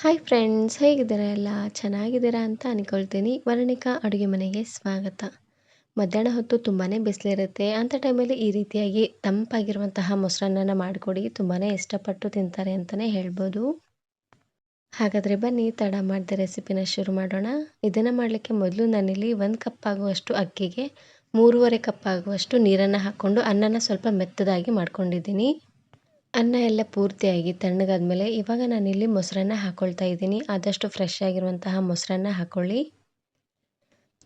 Hi friends ಹೇಗಿದ್ದೀರಾ ಎಲ್ಲ? ಚೆನ್ನಾಗಿದ್ದೀರಾ ಅಂತ ಅಂದ್ಕೊಳ್ತೀನಿ ವರ್ಣಿಕಾ ಅಡುಗೆ ಮನೆಗೆ ಸ್ವಾಗತ. ಮಧ್ಯಾಹ್ನ ಹೊತ್ತು ತುಂಬಾ ಬಿಸಿಲಿರುತ್ತೆ ಅಂಥ ಟೈಮಲ್ಲಿ ಈ ರೀತಿಯಾಗಿ ತಂಪಾಗಿರುವಂತಹ ಮೊಸರನ್ನ ಮಾಡಿಕೊಡಿ. ತುಂಬಾ ಇಷ್ಟಪಟ್ಟು ತಿಂತಾರೆ ಅಂತಲೇ ಹೇಳ್ಬೋದು. ಹಾಗಾದರೆ ಬನ್ನಿ, ತಡ ಮಾಡಿದ ರೆಸಿಪಿನ ಶುರು ಮಾಡೋಣ. ಇದನ್ನು ಮಾಡಲಿಕ್ಕೆ ಮೊದಲು ನಾನಿಲ್ಲಿ ಒಂದು ಕಪ್ ಆಗುವಷ್ಟು ಅಕ್ಕಿಗೆ ಮೂರುವರೆ ಕಪ್ ಆಗುವಷ್ಟು ನೀರನ್ನು ಹಾಕ್ಕೊಂಡು ಅನ್ನನ ಸ್ವಲ್ಪ ಮೆತ್ತದಾಗಿ ಮಾಡ್ಕೊಂಡಿದ್ದೀನಿ. ಅನ್ನ ಎಲ್ಲ ಪೂರ್ತಿಯಾಗಿ ತಣ್ಣಗಾದ್ಮೇಲೆ ಇವಾಗ ನಾನಿಲ್ಲಿ ಮೊಸರನ್ನ ಹಾಕ್ಕೊಳ್ತಾ ಇದ್ದೀನಿ. ಆದಷ್ಟು ಫ್ರೆಶ್ ಆಗಿರುವಂತಹ ಮೊಸರನ್ನ ಹಾಕ್ಕೊಳ್ಳಿ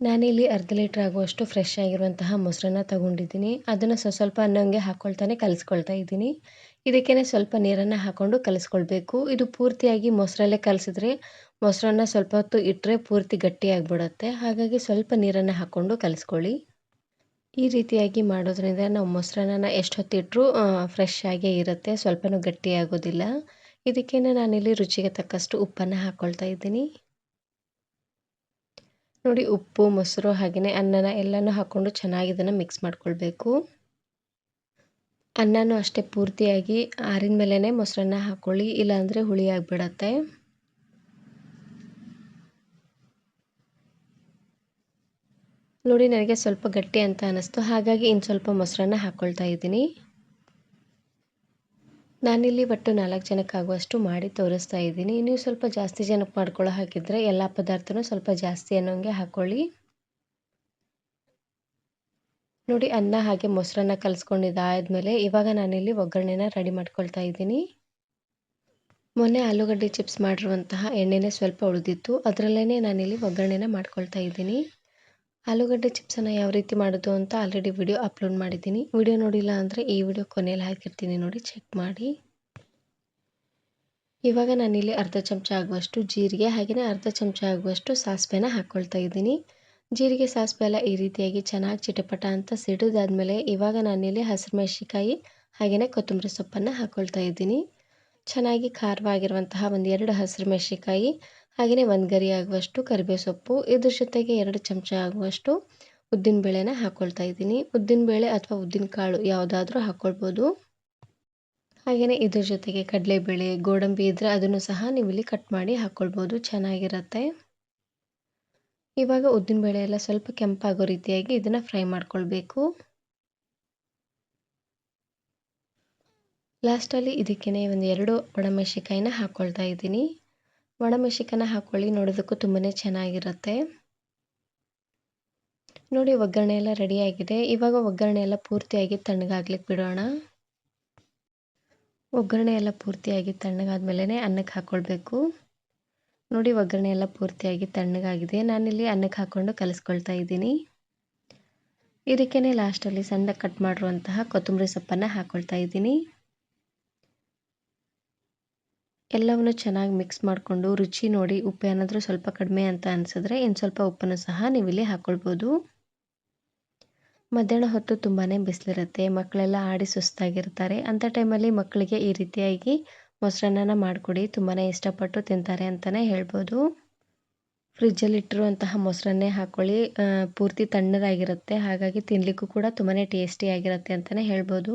ನಾನಿಲ್ಲಿ ಅರ್ಧ ಲೀಟ್ರ್ ಆಗುವಷ್ಟು ಫ್ರೆಶ್ ಆಗಿರುವಂತಹ ಮೊಸರನ್ನ ತಗೊಂಡಿದ್ದೀನಿ. ಅದನ್ನು ಸ್ವಲ್ಪ ಸ್ವಲ್ಪ ಅನ್ನಂಗೆ ಹಾಕ್ಕೊಳ್ತಾನೆ ಕಲಿಸ್ಕೊಳ್ತಾ ಇದ್ದೀನಿ. ಇದಕ್ಕೇ ಸ್ವಲ್ಪ ನೀರನ್ನು ಹಾಕ್ಕೊಂಡು ಕಲಿಸ್ಕೊಳ್ಬೇಕು. ಇದು ಪೂರ್ತಿಯಾಗಿ ಮೊಸರಲ್ಲೇ ಕಲಿಸಿದ್ರೆ ಮೊಸರನ್ನ ಸ್ವಲ್ಪ ಹೊತ್ತು ಇಟ್ಟರೆ ಪೂರ್ತಿ ಗಟ್ಟಿಯಾಗಿಬಿಡುತ್ತೆ ಹಾಗಾಗಿ ಸ್ವಲ್ಪ ನೀರನ್ನು ಹಾಕ್ಕೊಂಡು ಕಲಿಸ್ಕೊಳ್ಳಿ. ಈ ರೀತಿಯಾಗಿ ಮಾಡೋದ್ರಿಂದ ನಾವು ಮೊಸರನ್ನ ಎಷ್ಟು ಹೊತ್ತಿಟ್ಟರೂ ಫ್ರೆಶ್ ಆಗೇ ಇರುತ್ತೆ, ಸ್ವಲ್ಪನೂ ಗಟ್ಟಿ ಆಗೋದಿಲ್ಲ ಇದಕ್ಕೆ ನಾನಿಲ್ಲಿ ರುಚಿಗೆ ತಕ್ಕಷ್ಟು ಉಪ್ಪನ್ನು ಹಾಕ್ಕೊಳ್ತಾ ಇದ್ದೀನಿ. ನೋಡಿ, ಉಪ್ಪು, ಮೊಸರು ಹಾಗೆಯೇ ಅನ್ನನ ಎಲ್ಲನೂ ಹಾಕ್ಕೊಂಡು ಚೆನ್ನಾಗಿ ಇದನ್ನು ಮಿಕ್ಸ್ ಮಾಡ್ಕೊಳ್ಬೇಕು. ಅನ್ನನೂ ಅಷ್ಟೇ ಪೂರ್ತಿಯಾಗಿ ಆರಿದ ಮೇಲೇ ಮೊಸರನ್ನ ಹಾಕ್ಕೊಳ್ಳಿ ಇಲ್ಲಾಂದರೆ ಹುಳಿ ಆಗಿಬಿಡತ್ತೆ. ನೋಡಿ, ನನಗೆ ಸ್ವಲ್ಪ ಗಟ್ಟಿ ಅಂತ ಅನ್ನಿಸ್ತು. ಹಾಗಾಗಿ ಇನ್ನು ಸ್ವಲ್ಪ ಮೊಸರನ್ನ ಹಾಕ್ಕೊಳ್ತಾ ಇದ್ದೀನಿ. ನಾನಿಲ್ಲಿ ಒಟ್ಟು ನಾಲ್ಕು ಜನಕ್ಕಾಗುವಷ್ಟು ಮಾಡಿ ತೋರಿಸ್ತಾ ಇದ್ದೀನಿ. ನೀವು ಸ್ವಲ್ಪ ಜಾಸ್ತಿ ಜನಕ್ಕೆ ಮಾಡ್ಕೊಳ್ಳೋ ಹಾಕಿದರೆ ಎಲ್ಲ ಪದಾರ್ಥನೂ ಸ್ವಲ್ಪ ಜಾಸ್ತಿ ಅನ್ನೋಂಗೆ ಹಾಕ್ಕೊಳ್ಳಿ ನೋಡಿ, ಅನ್ನ ಹಾಗೆ ಮೊಸರನ್ನ ಕಲಿಸ್ಕೊಂಡಿದ್ದಾದ್ಮೇಲೆ ಇವಾಗ ನಾನಿಲ್ಲಿ ಒಗ್ಗರಣೆನ ರೆಡಿ ಮಾಡ್ಕೊಳ್ತಾ ಇದ್ದೀನಿ. ಮೊನ್ನೆ ಆಲೂಗಡ್ಡೆ ಚಿಪ್ಸ್ ಮಾಡಿರುವಂತಹ ಎಣ್ಣೆನೇ ಸ್ವಲ್ಪ ಉಳಿದಿತ್ತು. ಅದರಲ್ಲೇ ನಾನಿಲ್ಲಿ ಒಗ್ಗರಣೆನ ಮಾಡ್ಕೊಳ್ತಾ ಇದ್ದೀನಿ. ಆಲೂಗಡ್ಡೆ ಚಿಪ್ಸನ್ನು ಯಾವ ರೀತಿ ಮಾಡೋದು ಅಂತ ಆಲ್ರೆಡಿ ವಿಡಿಯೋ ಅಪ್ಲೋಡ್ ಮಾಡಿದ್ದೀನಿ. ವಿಡಿಯೋ ನೋಡಿಲ್ಲ ಅಂದರೆ ಈ ವಿಡಿಯೋ ಕೊನೆಯಲ್ಲಿ ಹಾಕಿರ್ತೀನಿ ನೋಡಿ ಚೆಕ್ ಮಾಡಿ. ಇವಾಗ ನಾನಿಲ್ಲಿ ಅರ್ಧ ಚಮಚ ಆಗುವಷ್ಟು ಜೀರಿಗೆ ಹಾಗೆಯೇ ಅರ್ಧ ಚಮಚ ಆಗುವಷ್ಟು ಸಾಸಿವೆನ ಹಾಕ್ಕೊಳ್ತಾ ಇದ್ದೀನಿ. ಜೀರಿಗೆ, ಸಾಸಿವೆ ಎಲ್ಲ ಈ ರೀತಿಯಾಗಿ ಚೆನ್ನಾಗಿ ಚಿಟಪಟ ಅಂತ ಸಿಡಿದಾದ್ಮೇಲೆ ಇವಾಗ ನಾನಿಲ್ಲಿ ಹಸಿರು ಮೆಣಸಿಕಾಯಿ ಹಾಗೆಯೇ ಕೊತ್ತಂಬರಿ ಸೊಪ್ಪನ್ನು ಹಾಕ್ಕೊಳ್ತಾ ಇದ್ದೀನಿ. ಚೆನ್ನಾಗಿ ಖಾರವಾಗಿರುವಂತಹ ಒಂದು ಎರಡು ಹಸಿರು ಮೆಣಸಿಕಾಯಿ ಹಾಗೆಯೇ ಒಂದು ಗರಿ ಆಗುವಷ್ಟು ಕರಿಬೇವು ಸೊಪ್ಪು, ಇದ್ರ ಜೊತೆಗೆ ಎರಡು ಚಮಚ ಆಗುವಷ್ಟು ಉದ್ದಿನಬೇಳೆನ ಹಾಕ್ಕೊಳ್ತಾ ಇದ್ದೀನಿ. ಉದ್ದಿನಬೇಳೆ ಅಥವಾ ಉದ್ದಿನಕಾಳು ಯಾವುದಾದ್ರೂ ಹಾಕ್ಕೊಳ್ಬೋದು ಹಾಗೆಯೇ ಇದ್ರ ಜೊತೆಗೆ ಕಡಲೆಬೇಳೆ, ಗೋಡಂಬಿ ಇದ್ದರೆ ಅದನ್ನು ಸಹ ನೀವು ಕಟ್ ಮಾಡಿ ಹಾಕ್ಕೊಳ್ಬೋದು ಚೆನ್ನಾಗಿರುತ್ತೆ. ಇವಾಗ ಉದ್ದಿನಬೇಳೆ ಎಲ್ಲ ಸ್ವಲ್ಪ ಕೆಂಪಾಗೋ ರೀತಿಯಾಗಿ ಇದನ್ನು ಫ್ರೈ ಮಾಡ್ಕೊಳ್ಬೇಕು. ಲಾಸ್ಟಲ್ಲಿ ಇದಕ್ಕೇ ಒಂದು ಎರಡು ಒಣಮೆಣಸಿಕಾಯಿನ ಹಾಕ್ಕೊಳ್ತಾ ಇದ್ದೀನಿ. ಒಣಮೆಣಸಿಕಾನ ಹಾಕ್ಕೊಳ್ಳಿ ನೋಡೋದಕ್ಕೂ ತುಂಬಾ ಚೆನ್ನಾಗಿರುತ್ತೆ. ನೋಡಿ, ಒಗ್ಗರಣೆ ಎಲ್ಲ ರೆಡಿಯಾಗಿದೆ ಇವಾಗ ಒಗ್ಗರಣೆ ಎಲ್ಲ ಪೂರ್ತಿಯಾಗಿ ತಣ್ಣಗಾಗ್ಲಿಕ್ಕೆ ಬಿಡೋಣ. ಒಗ್ಗರಣೆ ಎಲ್ಲ ಪೂರ್ತಿಯಾಗಿ ತಣ್ಣಗಾದ್ಮೇಲೆ ಅನ್ನಕ್ಕೆ ಹಾಕ್ಕೊಳ್ಬೇಕು ನೋಡಿ, ಒಗ್ಗರಣೆ ಎಲ್ಲ ಪೂರ್ತಿಯಾಗಿ ತಣ್ಣಗಾಗಿದೆ. ನಾನಿಲ್ಲಿ ಅನ್ನಕ್ಕೆ ಹಾಕ್ಕೊಂಡು ಕಲಿಸ್ಕೊಳ್ತಾ ಇದ್ದೀನಿ. ಇದಕ್ಕೇ ಲಾಸ್ಟಲ್ಲಿ ಸಣ್ಣ ಕಟ್ ಮಾಡಿರುವಂತಹ ಕೊತ್ತಂಬರಿ ಸೊಪ್ಪನ್ನು ಹಾಕ್ಕೊಳ್ತಾ ಇದ್ದೀನಿ. ಎಲ್ಲವನ್ನು ಚೆನ್ನಾಗಿ ಮಿಕ್ಸ್ ಮಾಡಿಕೊಂಡು ರುಚಿ ನೋಡಿ ಉಪ್ಪು ಏನಾದರೂ ಸ್ವಲ್ಪ ಕಡಿಮೆ ಅಂತ ಅನಿಸಿದ್ರೆ ಇನ್ನು ಸ್ವಲ್ಪ ಉಪ್ಪನ್ನು ಸಹ ನೀವು ಇಲ್ಲಿ ಹಾಕ್ಕೊಳ್ಬೋದು ಮಧ್ಯಾಹ್ನ ಹೊತ್ತು ತುಂಬಾ ಬಿಸಿಲಿರುತ್ತೆ, ಮಕ್ಕಳೆಲ್ಲ ಆಡಿ ಸುಸ್ತಾಗಿರ್ತಾರೆ. ಅಂಥ ಟೈಮಲ್ಲಿ ಮಕ್ಕಳಿಗೆ ಈ ರೀತಿಯಾಗಿ ಮೊಸರನ್ನ ಮಾಡಿಕೊಡಿ ತುಂಬಾ ಇಷ್ಟಪಟ್ಟು ತಿಂತಾರೆ ಅಂತಲೇ ಹೇಳ್ಬೋದು. ಫ್ರಿಜ್ಜಲ್ಲಿ ಇಟ್ಟಿರುವಂತಹ ಮೊಸರನ್ನೇ ಹಾಕ್ಕೊಳ್ಳಿ ಪೂರ್ತಿ ತಣ್ಣದಾಗಿರುತ್ತೆ ಹಾಗಾಗಿ ತಿನ್ನಲಿಕ್ಕೂ ಕೂಡ ತುಂಬಾ ಟೇಸ್ಟಿಯಾಗಿರುತ್ತೆ ಅಂತಲೇ ಹೇಳ್ಬೋದು.